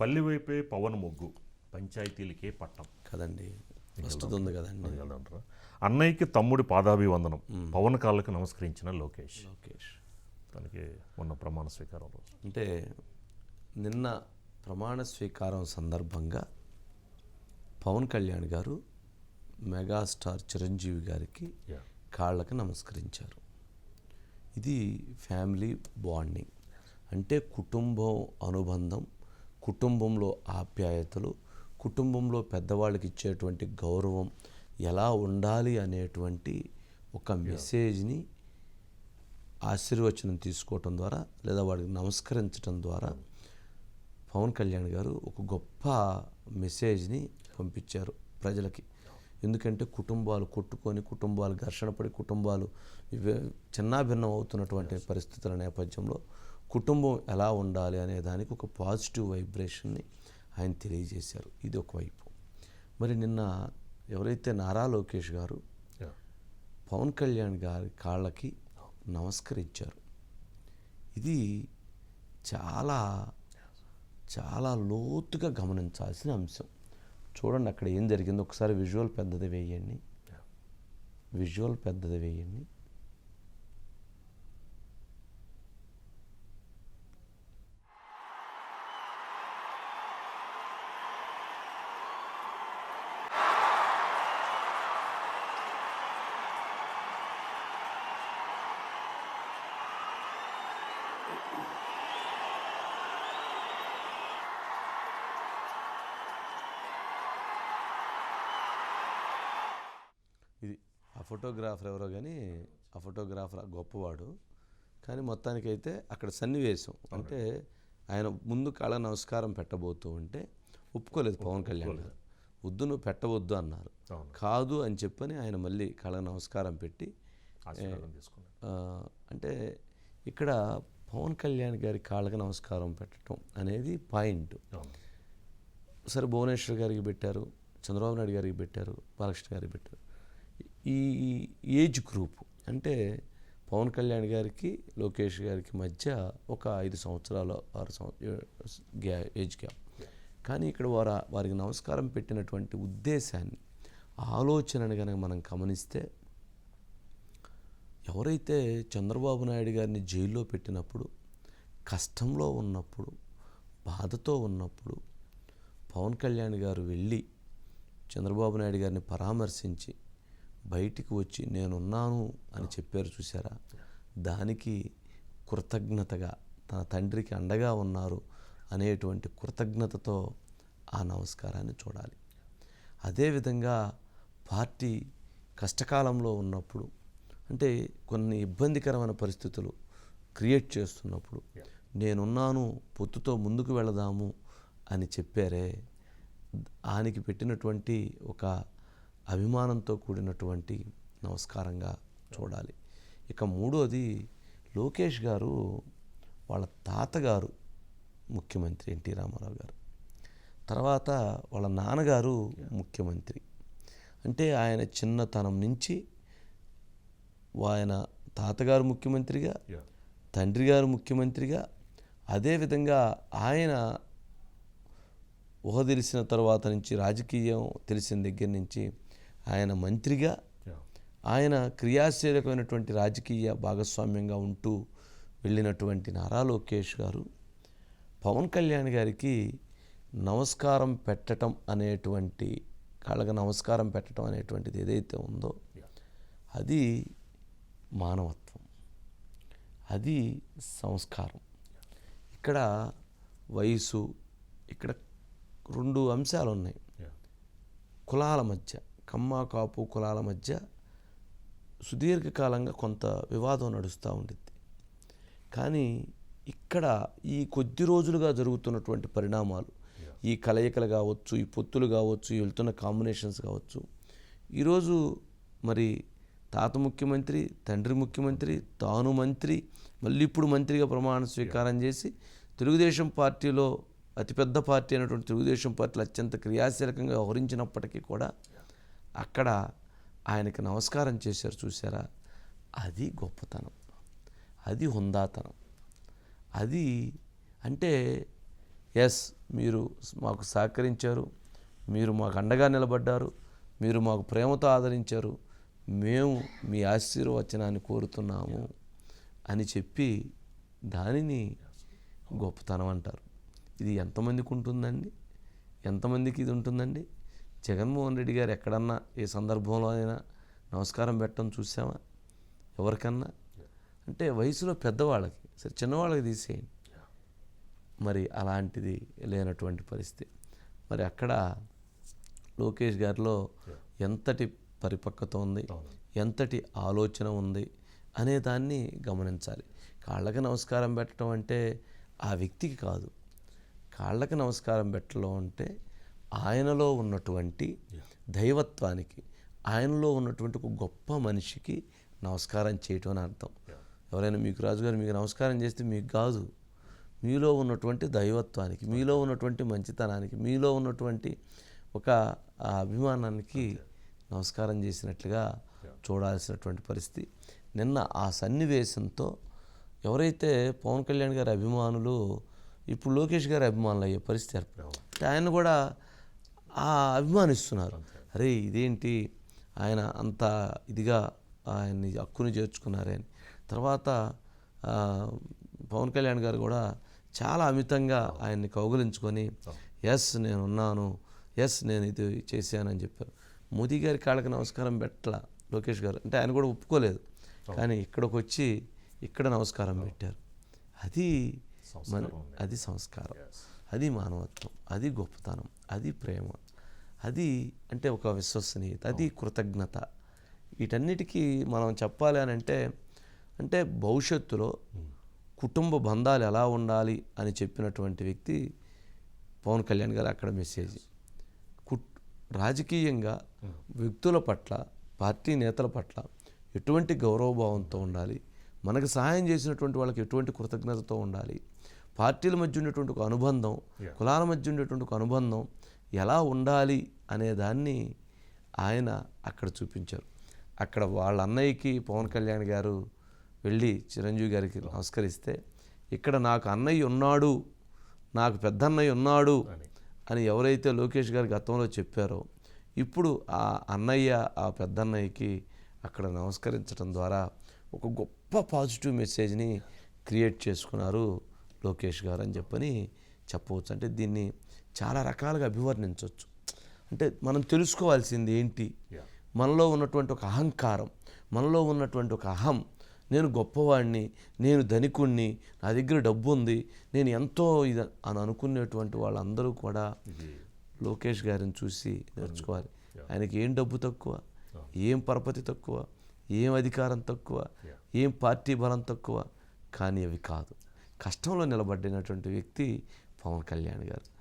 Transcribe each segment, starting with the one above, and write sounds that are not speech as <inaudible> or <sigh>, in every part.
పల్లి వైపే పవన్ మొగ్గు పంచాయతీలకే పట్టం. కదండి. ఉంది కదండి? అన్నయ్యకి తమ్ముడి పాదాభివందనం పవన్ కాళ్ళకి నమస్కరించిన లోకేష్. లోకేష్. తనకి మొన్న ప్రమాణ స్వీకారం రోజు. అంటే నిన్న ప్రమాణ స్వీకారం సందర్భంగా పవన్ కళ్యాణ్ గారు మెగాస్టార్ చిరంజీవి గారికి కాళ్ళకి నమస్కరించారు. ఇది ఫ్యామిలీ బాండింగ్. అంటే కుటుంబం అనుబంధం కుటుంబంలో ఆప్యాయతలు కుటుంబంలో పెద్దవాళ్ళకి ఇచ్చేటువంటి గౌరవం ఎలా ఉండాలి అనేటువంటి ఒక మెసేజ్ని ఆశీర్వచనం తీసుకోవటం ద్వారా లేదా వాడికి నమస్కరించడం ద్వారా పవన్ కళ్యాణ్ గారు ఒక గొప్ప మెసేజ్ని పంపించారు ప్రజలకి. ఎందుకంటే కుటుంబాలు కొట్టుకొని కుటుంబాలు ఘర్షణ పడి కుటుంబాలు చిన్నాభిన్నం అవుతున్నటువంటి పరిస్థితుల నేపథ్యంలో కుటుంబం ఎలా ఉండాలి అనే దానికి ఒక పాజిటివ్ వైబ్రేషన్ని ఆయన తెలియజేశారు. ఇది ఒక వైపు. మరి నిన్న ఎవరైతే నారా లోకేష్ గారు పవన్ కళ్యాణ్ గారి కాళ్ళకి నమస్కరించారు. ఇది చాలా చాలా లోతుగా గమనించాల్సిన అంశం. చూడండి అక్కడ ఏం జరిగిందో. ఒకసారి విజువల్ పెద్దది వేయండి. విజువల్ పెద్దది వేయండి ఇది ఆ ఫోటోగ్రాఫర్ ఎవరో కానీ ఆ ఫోటోగ్రాఫర్ ఆ గొప్పవాడు. కానీ మొత్తానికైతే అక్కడ సన్నివేశం. అంటే ఆయన ముందు కాళ్ళ నమస్కారం పెట్టబోతూ ఉంటే ఒప్పుకోలేదు పవన్ కళ్యాణ్ గారు. వద్దు నువ్వు పెట్టవద్దు అన్నారు. కాదు అని చెప్పని ఆయన మళ్ళీ కాళ్ళ నమస్కారం పెట్టి అంటే ఇక్కడ పవన్ కళ్యాణ్ గారి కాళ్ళకి నమస్కారం పెట్టడం అనేది పాయింట్. సరే భువనేశ్వర్ గారికి పెట్టారు చంద్రబాబు నాయుడు గారికి పెట్టారు బాలకృష్ణ గారికి పెట్టారు. ఈ ఏజ్ గ్రూప్ అంటే పవన్ కళ్యాణ్ గారికి లోకేష్ గారికి మధ్య ఒక ఐదు సంవత్సరాలు ఆరు సంవత్సర గ్యా ఏజ్ గ్యాప్ కానీ ఇక్కడ వారు వారికి నమస్కారం పెట్టినటువంటి ఉద్దేశాన్ని ఆలోచనని కనుక మనం గమనిస్తే ఎవరైతే చంద్రబాబు నాయుడు గారిని జైల్లో పెట్టినప్పుడు కష్టంలో ఉన్నప్పుడు బాధతో ఉన్నప్పుడు పవన్ కళ్యాణ్ గారు వెళ్ళి చంద్రబాబు నాయుడు గారిని పరామర్శించి బయటికి వచ్చి నేనున్నాను అని చెప్పారు చూసారా దానికి కృతజ్ఞతగా తన తండ్రికి అండగా ఉన్నారు అనేటువంటి కృతజ్ఞతతో ఆ నమస్కారాన్ని చూడాలి. అదేవిధంగా పార్టీ కష్టకాలంలో ఉన్నప్పుడు అంటే కొన్ని ఇబ్బందికరమైన పరిస్థితులు క్రియేట్ చేస్తున్నప్పుడు నేనున్నాను పొత్తుతో ముందుకు వెళదాము అని చెప్పారే. ఆయనకి పెట్టినటువంటి ఒక అభిమానంతో కూడినటువంటి నమస్కారంగా చూడాలి. ఇక మూడోది లోకేష్ గారు వాళ్ళ తాతగారు ముఖ్యమంత్రి ఎన్టీ రామారావు గారు. తర్వాత వాళ్ళ నాన్నగారు ముఖ్యమంత్రి. అంటే ఆయన చిన్నతనం నుంచి ఆయన తాతగారు ముఖ్యమంత్రిగా తండ్రి గారు ముఖ్యమంత్రిగా అదేవిధంగా ఆయన ఊహ తెలిసిన తర్వాత నుంచి రాజకీయం తెలిసిన దగ్గర నుంచి ఆయన మంత్రిగా ఆయన క్రియాశీలకమైనటువంటి రాజకీయ భాగస్వామ్యంగా ఉంటూ వెళ్ళినటువంటి నారా లోకేష్ గారు పవన్ కళ్యాణ్ గారికి నమస్కారం పెట్టడం అనేటువంటి కాళ్ళకి నమస్కారం పెట్టడం అనేటువంటిది ఏదైతే ఉందో అది మానవత్వం. అది సంస్కారం. ఇక్కడ వయసు ఇక్కడ రెండు అంశాలు ఉన్నాయి కులాల మధ్య. కమ్మ కాపు కులాల మధ్య సుదీర్ఘకాలంగా కొంత వివాదం నడుస్తూ ఉండిద్ది. కానీ ఇక్కడ ఈ కొద్ది రోజులుగా జరుగుతున్నటువంటి పరిణామాలు ఈ కలయికలు కావచ్చు ఈ పొత్తులు కావచ్చు వెళ్తున్న కాంబినేషన్స్ కావచ్చు ఈరోజు మరి తాత ముఖ్యమంత్రి తండ్రి ముఖ్యమంత్రి తాను మంత్రి మళ్ళీ ఇప్పుడు మంత్రిగా ప్రమాణ స్వీకారం చేసి తెలుగుదేశం పార్టీలో అతిపెద్ద పార్టీ అయినటువంటి తెలుగుదేశం పార్టీలో అత్యంత క్రియాశీలకంగా వ్యవహరించినప్పటికీ కూడా అక్కడ ఆయనకి నమస్కారం చేశారు చూసారా అది గొప్పతనం. అది హుందాతనం. అది అంటే ఎస్ మీరు మాకు సహకరించారు మీరు మాకు అండగా నిలబడ్డారు మీరు మాకు ప్రేమతో ఆదరించారు మేము మీ ఆశీర్వచనాన్ని కోరుతున్నాము అని చెప్పి దానిని గొప్పతనం అంటారు. ఇది ఎంతమందికి ఉంటుందండి? ఎంతమందికి ఇది ఉంటుందండి? జగన్మోహన్ రెడ్డి గారు ఎక్కడన్నా ఏ సందర్భంలో అయినా నమస్కారం పెట్టడం చూసామా? ఎవరికన్నా? అంటే వయసులో పెద్దవాళ్ళకి. సరే చిన్నవాళ్ళకి తీసేయండి. మరి అలాంటిది లేనటువంటి పరిస్థితి. మరి అక్కడ లోకేష్ గారిలో ఎంతటి పరిపక్వత ఉంది? ఎంతటి ఆలోచన ఉంది? అనే దాన్ని గమనించాలి. కాళ్ళకి నమస్కారం పెట్టడం అంటే ఆ వ్యక్తికి కాదు. కాళ్ళకి నమస్కారం పెట్టడం అంటే ఆయనలో ఉన్నటువంటి దైవత్వానికి ఆయనలో ఉన్నటువంటి ఒక గొప్ప మనిషికి నమస్కారం చేయటం అని అర్థం. ఎవరైనా మీకు రాజుగారు మీకు నమస్కారం చేస్తే మీకు కాదు. మీలో ఉన్నటువంటి దైవత్వానికి మీలో ఉన్నటువంటి మంచితనానికి మీలో ఉన్నటువంటి ఒక అభిమానానికి నమస్కారం చేసినట్లుగా చూడాల్సినటువంటి పరిస్థితి. నిన్న ఆ సన్నివేశంతో ఎవరైతే పవన్ కళ్యాణ్ గారి అభిమానులు ఇప్పుడు లోకేష్ గారి అభిమానులు అయ్యే పరిస్థితి ఏర్పడింది. అంటే ఆయన కూడా అభిమానిస్తున్నారు. అరే ఇదేంటి? ఆయన అంత ఇదిగా ఆయన్ని హక్కుని చేర్చుకున్నారే అని. తర్వాత పవన్ కళ్యాణ్ గారు కూడా చాలా అమితంగా ఆయన్ని కౌగులించుకొని ఎస్ నేను ఉన్నాను ఎస్ నేను ఇది చేశానని చెప్పారు. మోదీ గారి కాళ్ళకి నమస్కారం పెట్టలా లోకేష్ గారు? అంటే ఆయన కూడా ఒప్పుకోలేదు. కానీ ఇక్కడికి వచ్చి ఇక్కడ నమస్కారం పెట్టారు. అది మన అది సంస్కారం. అది మానవత్వం అది గొప్పతనం అది ప్రేమ అది అంటే ఒక విశ్వసనీయత అది కృతజ్ఞత. వీటన్నిటికీ మనం చెప్పాలి అని అంటే అంటే భవిష్యత్తులో కుటుంబ బంధాలు ఎలా ఉండాలి అని చెప్పినటువంటి వ్యక్తి పవన్ కళ్యాణ్ గారు అక్కడ మెసేజ్. కుట్ రాజకీయంగా వ్యక్తుల పట్ల పార్టీ నేతల పట్ల ఎటువంటి గౌరవభావంతో ఉండాలి? మనకు సహాయం చేసినటువంటి వాళ్ళకి ఎటువంటి కృతజ్ఞతతో ఉండాలి? పార్టీల మధ్య ఉండేటువంటి ఒక అనుబంధం కులాల మధ్య ఉండేటువంటి ఒక అనుబంధం ఎలా ఉండాలి అనే దాన్ని ఆయన అక్కడ చూపించారు. అక్కడ వాళ్ళ అన్నయ్యకి పవన్ కళ్యాణ్ గారు వెళ్ళి చిరంజీవి గారికి నమస్కరిస్తే ఇక్కడ నాకు అన్నయ్య ఉన్నాడు నాకు పెద్దన్నయ్య ఉన్నాడు అని ఎవరైతే లోకేష్ గారు గతంలో చెప్పారో ఇప్పుడు ఆ అన్నయ్య ఆ పెద్దన్నయ్యకి అక్కడ నమస్కరించడం ద్వారా ఒక గొప్ప పాజిటివ్ మెసేజ్ని క్రియేట్ చేసుకున్నారు లోకేష్ గారు అని చెప్పని చెప్పవచ్చు. అంటే దీన్ని చాలా రకాలుగా అభివర్ణించవచ్చు. అంటే మనం తెలుసుకోవాల్సింది ఏంటి? మనలో ఉన్నటువంటి ఒక అహంకారం మనలో ఉన్నటువంటి ఒక అహం నేను గొప్పవాడిని నేను ధనికుణ్ణి నా దగ్గర డబ్బు ఉంది నేను ఎంతో ఇది అని అనుకునేటువంటి వాళ్ళందరూ కూడా లోకేష్ గారిని చూసి నేర్చుకోవాలి. ఆయనకి ఏం డబ్బు తక్కువ ఏం పరపతి తక్కువ ఏం అధికారం తక్కువ ఏం పార్టీ బలం తక్కువ కానీ అవి కాదు. కష్టంలో నిలబడినటువంటి వ్యక్తి పవన్ కళ్యాణ్ గారు.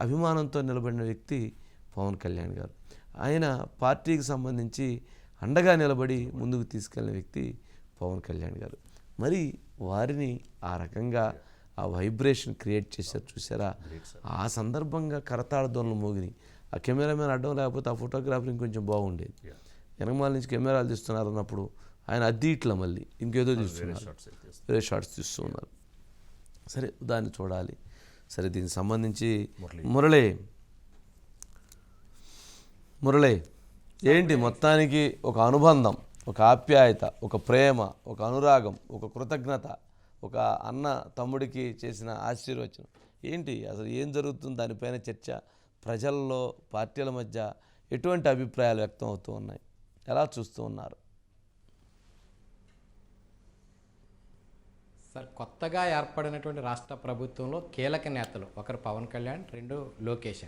అభిమానంతో నిలబడిన వ్యక్తి పవన్ కళ్యాణ్ గారు. ఆయన పార్టీకి సంబంధించి అండగా నిలబడి ముందుకు తీసుకెళ్ళిన వ్యక్తి పవన్ కళ్యాణ్ గారు. మరి వారిని ఆ రకంగా ఆ వైబ్రేషన్ క్రియేట్ చేశారు చూసారా ఆ సందర్భంగా కరతాళ ధ్వనులు మోగిని ఆ కెమెరామెన్ అడ్డం లేకపోతే ఆ ఫోటోగ్రాఫర్ ఇంకొంచెం బాగుండేది. వెనకమాల నుంచి కెమెరాలు తీస్తున్నారు అన్నప్పుడు ఆయన అద్దీ ఇట్లా మళ్ళీ. ఇంకేదో తీస్తున్నారు. వేరే షార్ట్స్ తీస్తూ ఉన్నారు సరే దాన్ని చూడాలి. సరే దీనికి సంబంధించి మురళి. మురళి. ఏంటి మొత్తానికి ఒక అనుబంధం ఒక ఆప్యాయత ఒక ప్రేమ ఒక అనురాగం ఒక కృతజ్ఞత ఒక అన్న తమ్ముడికి చేసిన ఆశీర్వచనం. ఏంటి? అసలు ఏం జరుగుతుంది? దానిపైన చర్చ ప్రజల్లో పార్టీల మధ్య ఎటువంటి అభిప్రాయాలు వ్యక్తం అవుతూ ఉన్నాయి? ఎలా చూస్తూ ఉన్నారు? సార్ కొత్తగా ఏర్పడినటువంటి రాష్ట్ర ప్రభుత్వంలో కీలక నేతలు ఒకరు పవన్ కళ్యాణ్ రెండు లోకేష్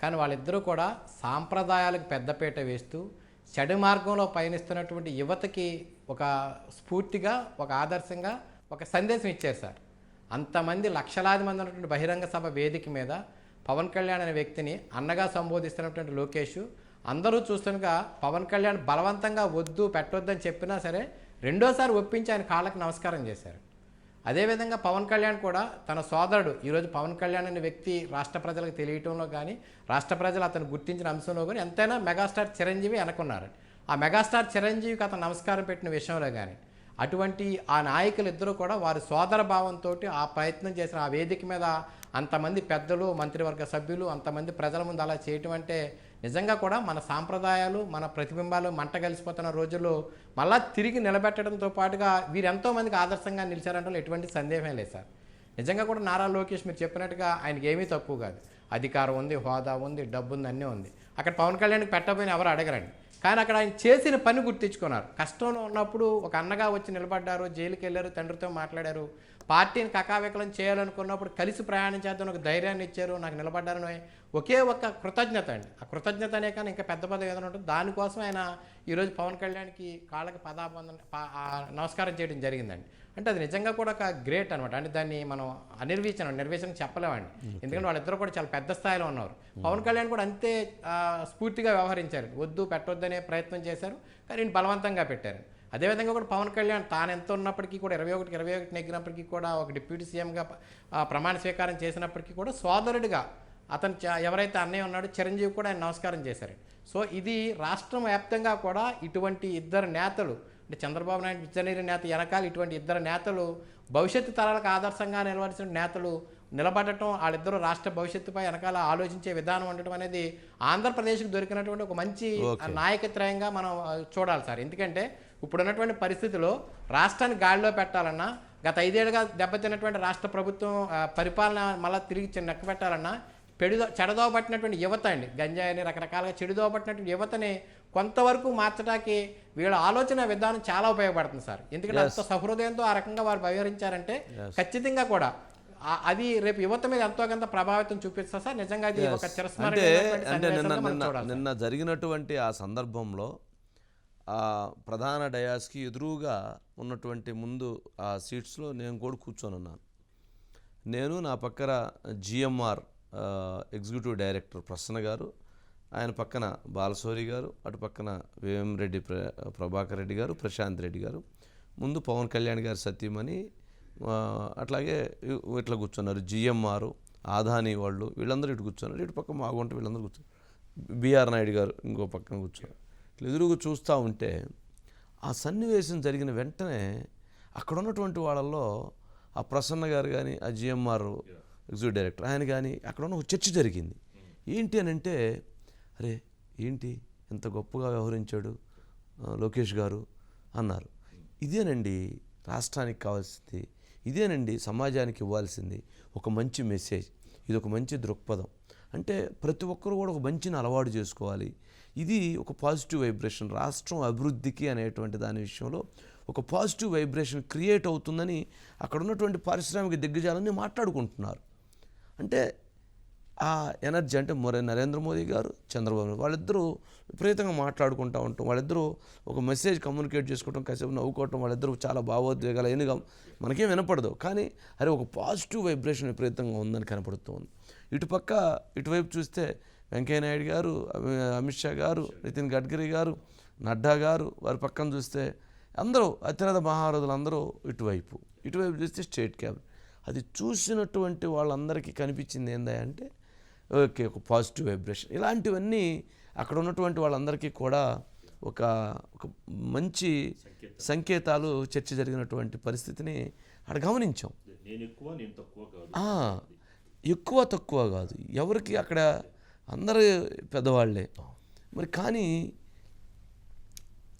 కానీ వాళ్ళిద్దరూ కూడా సాంప్రదాయాలకు పెద్దపీట వేస్తూ చెడు మార్గంలో పయనిస్తున్నటువంటి యువతకి ఒక స్ఫూర్తిగా ఒక ఆదర్శంగా ఒక సందేశం ఇచ్చారు సార్. అంతమంది లక్షలాది మంది ఉన్నటువంటి బహిరంగ సభ వేదిక మీద పవన్ కళ్యాణ్ అనే వ్యక్తిని అన్నగా సంబోధిస్తున్నటువంటి లోకేష్ అందరూ చూస్తుండగా పవన్ కళ్యాణ్ బలవంతంగా వద్దు పెట్టొద్దని చెప్పినా సరే రెండోసారి ఒప్పించి ఆయన కాళ్ళకి నమస్కారం చేశారు. అదేవిధంగా పవన్ కళ్యాణ్ కూడా తన సోదరుడు ఈరోజు పవన్ కళ్యాణ్ అనే వ్యక్తి రాష్ట్ర ప్రజలకు తెలియటంలో కానీ రాష్ట్ర ప్రజలు అతను గుర్తించిన అంశంలో కానీ ఎంతైనా మెగాస్టార్ చిరంజీవి అనుకున్నారు. ఆ మెగాస్టార్ చిరంజీవికి అతను నమస్కారం పెట్టిన విషయంలో కానీ అటువంటి ఆ నాయకులు ఇద్దరు కూడా వారి సోదర భావంతో ఆ ప్రయత్నం చేసిన ఆ వేదిక మీద అంతమంది పెద్దలు మంత్రివర్గ సభ్యులు అంతమంది ప్రజల ముందు అలా చేయటం అంటే నిజంగా కూడా మన సాంప్రదాయాలు మన ప్రతిబింబాలు మంట కలిసిపోతున్న రోజుల్లో మళ్ళా తిరిగి నిలబెట్టడంతో పాటుగా వీరెంతో మందికి ఆదర్శంగా నిలిచారంటే ఎటువంటి సందేహమే లేదు సార్. నిజంగా కూడా నారా లోకేష్ మీరు చెప్పినట్టుగా ఆయనకి ఏమీ తక్కువ కాదు. అధికారం ఉంది హోదా ఉంది డబ్బు ఉంది అన్నీ ఉంది. అక్కడ పవన్ కళ్యాణ్కి పెట్టబోయిన ఎవరు అడగరండి. కానీ అక్కడ ఆయన చేసిన పని గుర్తించుకున్నారు. కష్టంలో ఉన్నప్పుడు ఒక అన్నగా వచ్చి నిలబడ్డారు జైలుకి వెళ్ళారు తండ్రితో మాట్లాడారు. పార్టీని కకావికలం చేయాలనుకున్నప్పుడు కలిసి ప్రయాణం చేద్దాం ఒక ధైర్యాన్ని ఇచ్చారు నాకు నిలబడ్డారని ఒకే ఒక్క కృతజ్ఞత అండి. ఆ కృతజ్ఞత అనే కానీ ఇంకా పెద్ద పదవి ఏదైనా ఉంటుంది దానికోసం ఆయన ఈరోజు పవన్ కళ్యాణ్కి కాళ్ళకి పదాబంధన నమస్కారం చేయడం జరిగిందండి. అంటే అది నిజంగా కూడా ఒక గ్రేట్ అనమాట అంటే దాన్ని మనం అనిర్వచనం నిర్వచనం చెప్పలేమండి. ఎందుకంటే వాళ్ళిద్దరూ కూడా చాలా పెద్ద స్థాయిలో ఉన్నారు. పవన్ కళ్యాణ్ కూడా అంతే స్ఫూర్తిగా వ్యవహరించారు. వద్దు పెట్టొద్దనే ప్రయత్నం చేశారు. కానీ బలవంతంగా పెట్టారు. అదేవిధంగా కూడా పవన్ కళ్యాణ్ తాను ఎంత ఉన్నప్పటికీ కూడా ఇరవై ఒకటి ఇరవై ఒకటి నెగ్గినప్పటికీ కూడా ఒక డిప్యూటీ సీఎంగా ప్రమాణ స్వీకారం చేసినప్పటికీ కూడా సోదరుడిగా అతను ఎవరైతే అన్నయ్య ఉన్నాడో చిరంజీవి కూడా ఆయన నమస్కారం చేశారు. సో ఇది రాష్ట్రం వ్యాప్తంగా కూడా ఇటువంటి ఇద్దరు నేతలు అంటే చంద్రబాబు నాయుడు విజయనీరు నేత వెనకాల ఇటువంటి ఇద్దరు నేతలు భవిష్యత్తు తరాలకు ఆదర్శంగా నిలవలసిన నేతలు నిలబడటం వాళ్ళిద్దరూ రాష్ట్ర భవిష్యత్తుపై వెనకాల ఆలోచించే విధానం ఉండటం అనేది ఆంధ్రప్రదేశ్కి దొరికినటువంటి ఒక మంచి నాయకత్రయంగా మనం చూడాలి సార్. ఎందుకంటే ఇప్పుడున్నటువంటి పరిస్థితిలో రాష్ట్రాన్ని గాడిలో పెట్టాలన్నా గత ఐదేళ్ళుగా దెబ్బతిన్నటువంటి రాష్ట్ర ప్రభుత్వం పరిపాలన మళ్ళీ తిరిగి పెట్టాలన్నా పెడిదో పట్టినటువంటి యువత అండి. గంజాయిని రకరకాలుగా చెడుదోవ పట్టినటువంటి యువతని కొంతవరకు మార్చడానికి వీళ్ళ ఆలోచన విధానం చాలా ఉపయోగపడుతుంది సార్. ఎందుకంటే అంత సహృదయంతో ఆ రకంగా వారు వ్యవహరించారంటే ఖచ్చితంగా కూడా అది రేపు యువత మీద ఎంతో కొంత ప్రభావితం చూపిస్తా సార్. నిజంగా అది ఒక నిన్న జరిగినటువంటి ఆ సందర్భంలో ఆ ప్రధాన డయాస్కి ఎదురుగా ఉన్నటువంటి ముందు ఆ సీట్స్లో నేను కూడా కూర్చొని ఉన్నాను నేను నా పక్కన జిఎంఆర్ ఎగ్జిక్యూటివ్ డైరెక్టర్ ప్రసన్న గారు ఆయన పక్కన బాలసోరి గారు అటు పక్కన వేమిరెడ్డి ప్ర ప్రభాకర్ రెడ్డి గారు ప్రశాంత్ రెడ్డి గారు ముందు పవన్ కళ్యాణ్ గారి సత్యమని అట్లాగే ఇట్లా కూర్చున్నారు జిఎంఆర్ ఆదాని వాళ్ళు వీళ్ళందరూ ఇటు కూర్చున్నారు ఇటు పక్క మాగుంట వీళ్ళందరూ కూర్చున్నారు బీఆర్ నాయుడు గారు ఇంకో పక్కన కూర్చున్నారు ఇట్లా ఎదురుగా చూస్తూ ఉంటే ఆ సన్నివేశం జరిగిన వెంటనే అక్కడ ఉన్నటువంటి వాళ్ళల్లో ఆ ప్రసన్న గారు కానీ ఆ జిఎంఆర్ ఎగ్జిక్యూటివ్ డైరెక్టర్. ఆయన కానీ అక్కడ ఉన్న ఒక చర్చ జరిగింది. ఏంటి అని అంటే అరే ఏంటి ఎంత గొప్పగా వ్యవహరించాడు లోకేష్ గారు అన్నారు. ఇదేనండి రాష్ట్రానికి కావాల్సింది ఇదేనండి సమాజానికి ఇవ్వాల్సింది ఒక మంచి మెసేజ్ ఇది ఒక మంచి దృక్పథం. అంటే ప్రతి ఒక్కరు కూడా ఒక మంచిని అలవాటు చేసుకోవాలి. ఇది ఒక పాజిటివ్ వైబ్రేషన్ రాష్ట్రం అభివృద్ధికి అనేటువంటి దాని విషయంలో ఒక పాజిటివ్ వైబ్రేషన్ క్రియేట్ అవుతుందని అక్కడ ఉన్నటువంటి పారిశ్రామిక దిగ్గజాలన్నీ మాట్లాడుకుంటున్నారు. అంటే ఆ ఎనర్జీ అంటే మరి నరేంద్ర మోదీ గారు చంద్రబాబు నాయుడు వాళ్ళిద్దరూ విపరీతంగా మాట్లాడుకుంటూ ఉంటాం వాళ్ళిద్దరూ ఒక మెసేజ్ కమ్యూనికేట్ చేసుకోవటం కాసేపు నవ్వుకోవటం వాళ్ళిద్దరూ చాలా భావోద్వేగాలు ఎన్నిగా మనకేం వినపడదు. కానీ అరే ఒక పాజిటివ్ వైబ్రేషన్ విపరీతంగా ఉందని కనపడుతుంది. ఇటుపక్క ఇటువైపు చూస్తే వెంకయ్యనాయుడు గారు అమిత్ షా గారు నితిన్ గడ్కరీ గారు నడ్డా గారు వారి పక్కన చూస్తే అందరూ అతిరథ మహారథులు అందరూ ఇటువైపు. ఇటువైపు చూస్తే స్టేట్ క్యాబినెట్. అది చూసినటువంటి వాళ్ళందరికీ కనిపించింది ఏందా అంటే ఓకే ఒక పాజిటివ్ వైబ్రేషన్. ఇలాంటివన్నీ అక్కడ ఉన్నటువంటి వాళ్ళందరికీ కూడా ఒక ఒక మంచి సంకేతాలు. చర్చ జరిగినటువంటి పరిస్థితిని అక్కడ గమనించాం. ఎక్కువ తక్కువ కాదు. ఆ, ఎక్కువ తక్కువ కాదు. ఎవరికి అక్కడ అందరూ పెద్దవాళ్ళే. మరి కానీ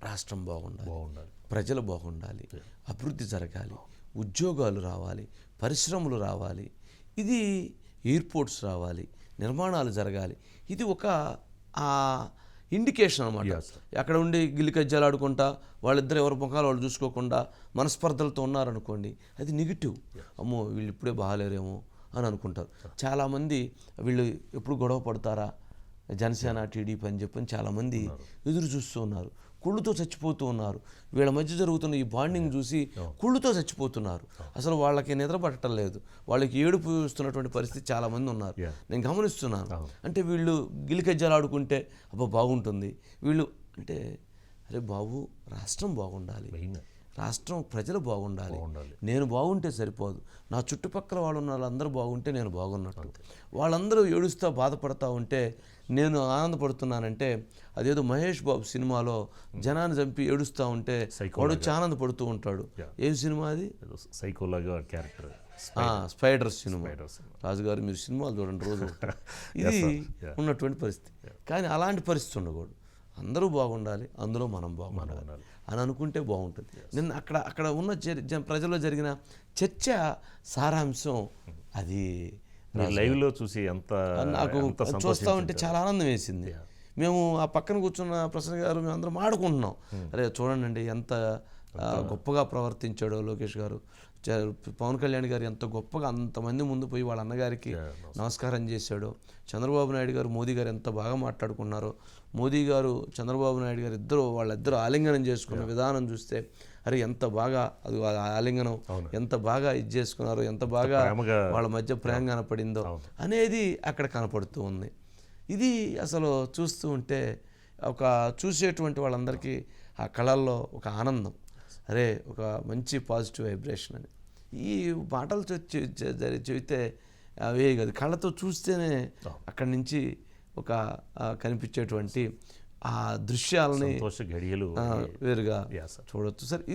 రాష్ట్రం బాగుండాలి. బాగుండాలి. ప్రజలు బాగుండాలి. అభివృద్ధి జరగాలి. ఉద్యోగాలు రావాలి. పరిశ్రమలు రావాలి. ఇది ఎయిర్పోర్ట్స్ రావాలి. నిర్మాణాలు జరగాలి. ఇది ఒక ఆ ఇండికేషన్ అనమాట అక్కడ ఉండి గిల్లికజ్జాలు ఆడుకుంటా వాళ్ళిద్దరు ఎవరి ముఖాలు వాళ్ళు చూసుకోకుండా మనస్పర్ధలతో ఉన్నారనుకోండి అది నెగిటివ్ అమ్మో వీళ్ళు ఇప్పుడే బాగాలేరేమో అని అనుకుంటారు. చాలామంది వీళ్ళు ఎప్పుడు గొడవ పడతారా? జనసేన టీడీపీ అని చెప్పని చాలామంది ఎదురు చూస్తూ ఉన్నారు. కుళ్ళుతో చచ్చిపోతూ ఉన్నారు. వీళ్ళ మధ్య జరుగుతున్న ఈ బాండింగ్ చూసి కుళ్ళుతో చచ్చిపోతున్నారు. అసలు వాళ్ళకి నిద్ర పట్టడం లేదు. వాళ్ళకి ఏడుపు వస్తున్నటువంటి పరిస్థితి చాలామంది ఉన్నారు. నేను గమనిస్తున్నాను. అంటే వీళ్ళు గిలికజ్జాలు ఆడుకుంటే అబ్బా బాగుంటుంది. వీళ్ళు అంటే అరే బాబు రాష్ట్రం బాగుండాలి. రాష్ట్రం ప్రజలు బాగుండాలి. నేను బాగుంటే సరిపోదు. నా చుట్టుపక్కల వాళ్ళు ఉన్న వాళ్ళందరూ బాగుంటే నేను బాగున్నట్టు. వాళ్ళందరూ ఏడుస్తూ బాధపడతా ఉంటే నేను ఆనందపడుతున్నానంటే అదేదో మహేష్ బాబు సినిమాలో జనాన్ని చంపి ఏడుస్తూ ఉంటే వాడు వచ్చి ఆనందపడుతూ ఉంటాడు. ఏం సినిమా అది? సైకోలాగా క్యారెక్టర్ స్పైడర్ సినిమా. రాజుగారు మీరు సినిమాలు చూడండి రోజు. <laughs> ఇది ఉన్నటువంటి పరిస్థితి. కానీ అలాంటి పరిస్థితి ఉండకూడదు. అందరూ బాగుండాలి అందులో మనం బాగుండాలి. అని అనుకుంటే బాగుంటుంది. నిన్న అక్కడ అక్కడ ఉన్న ప్రజల్లో జరిగిన చర్చ సారాంశం అది మీరు లైవ్లో చూసి ఎంత నాకు చూస్తూ ఉంటే చాలా ఆనందం వేసింది. మేము ఆ పక్కన కూర్చున్న ప్రసన్న గారు మేము అందరం ఆడుకుంటున్నాం. అరే చూడండి ఎంత గొప్పగా ప్రవర్తించాడో లోకేష్ గారు. పవన్ కళ్యాణ్ గారు ఎంత గొప్పగా అంతమంది ముందు పోయి వాళ్ళ అన్నగారికి నమస్కారం. చేశాడో. చంద్రబాబు నాయుడు గారు మోదీ గారు ఎంత బాగా మాట్లాడుకున్నారో. మోదీ గారు చంద్రబాబు నాయుడు గారు ఇద్దరు వాళ్ళిద్దరూ ఆలింగనం చేసుకున్న విధానం చూస్తే అరే ఎంత బాగా అది ఆలింగనం ఎంత బాగా ఇది చేసుకున్నారో ఎంత బాగా వాళ్ళ మధ్య ప్రేమ కనపడిందో అనేది అక్కడ కనపడుతూ ఉంది. ఇది అసలు చూస్తూ ఉంటే ఒక చూసేటువంటి వాళ్ళందరికీ ఆ కళల్లో ఒక ఆనందం. అరే ఒక మంచి పాజిటివ్ వైబ్రేషన్ అని. ఈ మాటలు చెబితే అవే కాదు. కళ్ళతో చూస్తేనే అక్కడి నుంచి ఒక కనిపించేటువంటి ఆ దృశ్యాలని వేరుగా. చూడొచ్చు. సార్